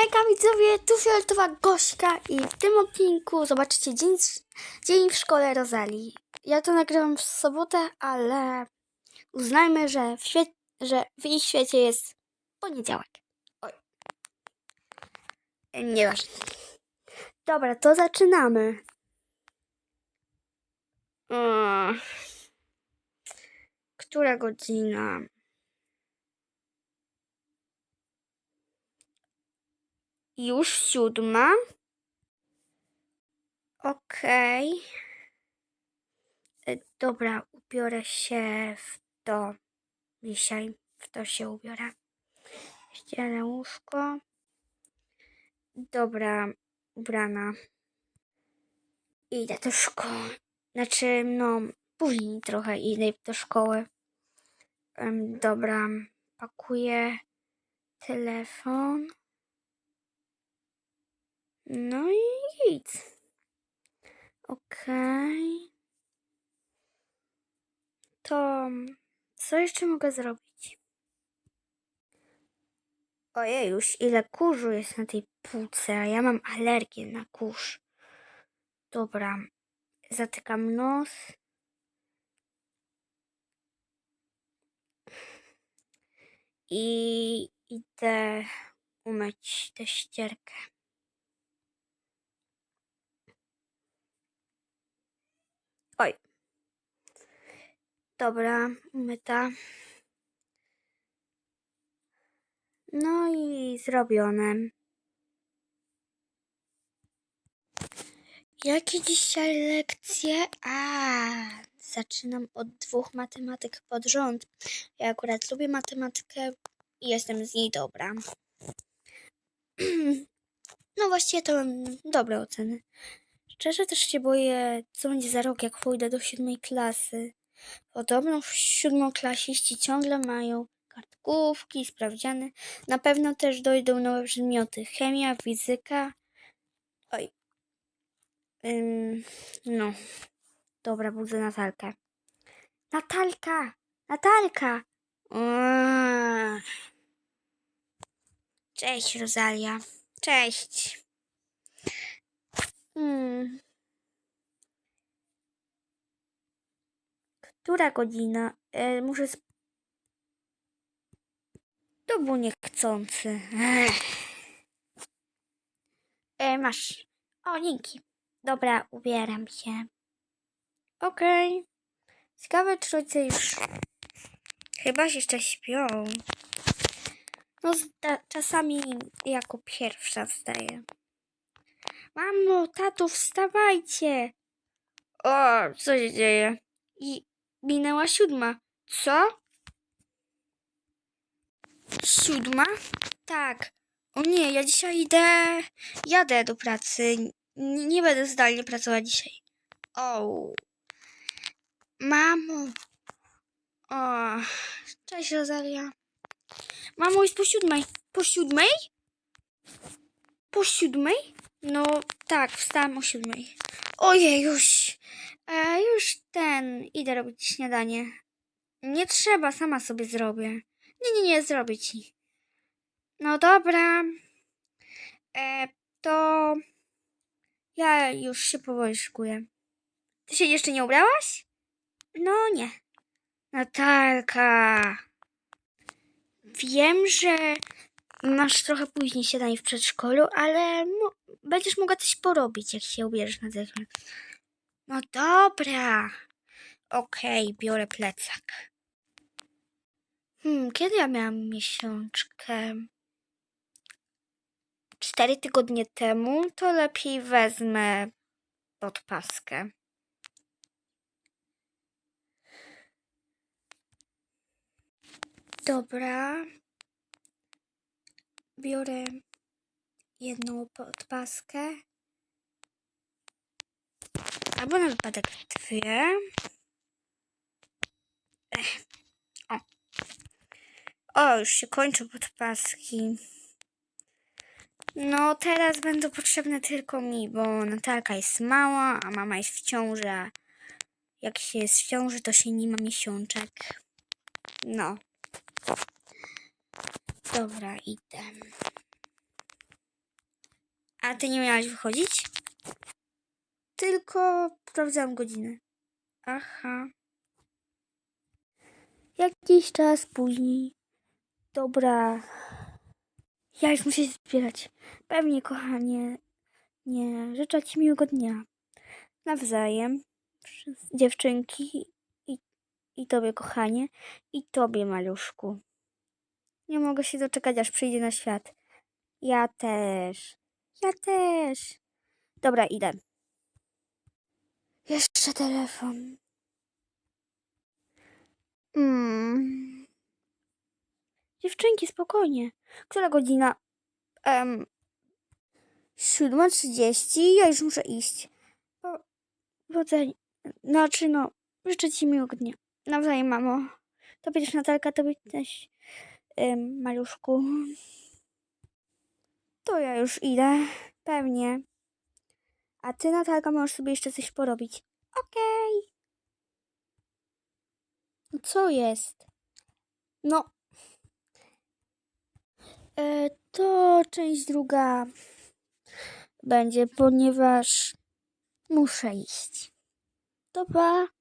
Hejka widzowie, tu Fioletowa Gośka i w tym odcinku zobaczycie dzień, dzień w szkole Rozali. Ja to nagrywam w sobotę, ale uznajmy, że w, świe- że w ich świecie jest poniedziałek. Oj. E, Nieważne. Dobra, to zaczynamy. Mm. Która godzina? Już siódma. Okej. E, Dobra, ubiorę się w to. Dzisiaj w to się ubiorę. Ścielę łóżko. Dobra, ubrana. Idę do szkoły. Znaczy, no, później trochę idę do szkoły. Em, dobra, pakuję telefon. No i nic. Okej. To co jeszcze mogę zrobić? Ojej, już ile kurzu jest na tej półce, a ja mam alergię na kurz. Dobra, zatykam nos. I idę umyć tę ścierkę. Oj. Dobra, umyta. No i zrobione. Jakie dzisiaj lekcje? A, zaczynam od dwóch matematyk pod rząd. Ja akurat lubię matematykę i jestem z niej dobra. No właściwie to mam dobre oceny. Szczerze też się boję, co będzie za rok, jak pójdę do siódmej klasy. Podobno siódmoklasiści ciągle mają kartkówki, sprawdziany. Na pewno też dojdą nowe przedmioty. Chemia, fizyka. Oj. Ym, no. Dobra, budzę Natalkę. Natalka! Natalka! Eee. Cześć, Rosalia. Cześć. Hmm. Która godzina? E, muszę. Sp- to był niechcący. Ech. E, masz. O, dzięki. Dobra, ubieram się. Okej. Ciekawe, czy rodzice już. Chyba się jeszcze śpią. No, czasami jako pierwsza wstaję. Mamo, tato, wstawajcie! O, co się dzieje? I minęła siódma. Co? Siódma? Tak. O nie, ja dzisiaj idę. Jadę do pracy. N- nie będę zdalnie pracować dzisiaj. O. Mamo. O. Cześć, Rosalia. Mamo, jest po siódmej. Po siódmej? Po siódmej? No tak, wstałam o siódmej. Ojej, już. Już ten. Idę robić śniadanie. Nie trzeba, sama sobie zrobię. Nie, nie, nie, zrobię ci. No dobra. E, to ja już się powoli szykuję. Ty się jeszcze nie ubrałaś? No nie. Natalka. Wiem, że masz trochę później śniadanie w przedszkolu, ale będziesz mogła coś porobić, jak się ubierzesz na zewnątrz. No dobra. Okej, biorę plecak. Hmm, kiedy ja miałam miesiączkę? Cztery tygodnie temu, to lepiej wezmę podpaskę. Dobra. Biorę jedną podpaskę. Albo na wypadek dwie. O. o, już się kończą podpaski. No, teraz będą potrzebne tylko mi, bo Natalka jest mała, a mama jest w ciąży. Jak się jest w ciąży, to się nie ma miesiączek. No. Dobra, idę. A ty nie miałaś wychodzić? Tylko sprawdzałam godzinę. Aha. Jakiś czas później. Dobra. Ja już muszę się zbierać. Pewnie, kochanie. Nie, życzę ci miłego dnia. Nawzajem. Dziewczynki i, i tobie, kochanie. I tobie, maluszku. Nie mogę się doczekać, aż przyjdzie na świat. Ja też. Ja też. Dobra, idę. Jeszcze telefon. Mm. Dziewczynki, spokojnie. Która godzina? Um, 7.30. Ja już muszę iść. Po, powodzenia. Znaczy, no, życzę ci miłego dnia. Nawzajem, mamo. Tobie też, Natalka, tobie też, um, maluszku. To ja już idę. Pewnie. A ty, Natalka, możesz sobie jeszcze coś porobić. Okej. No co jest? No. E, to część druga będzie, ponieważ muszę iść. To pa.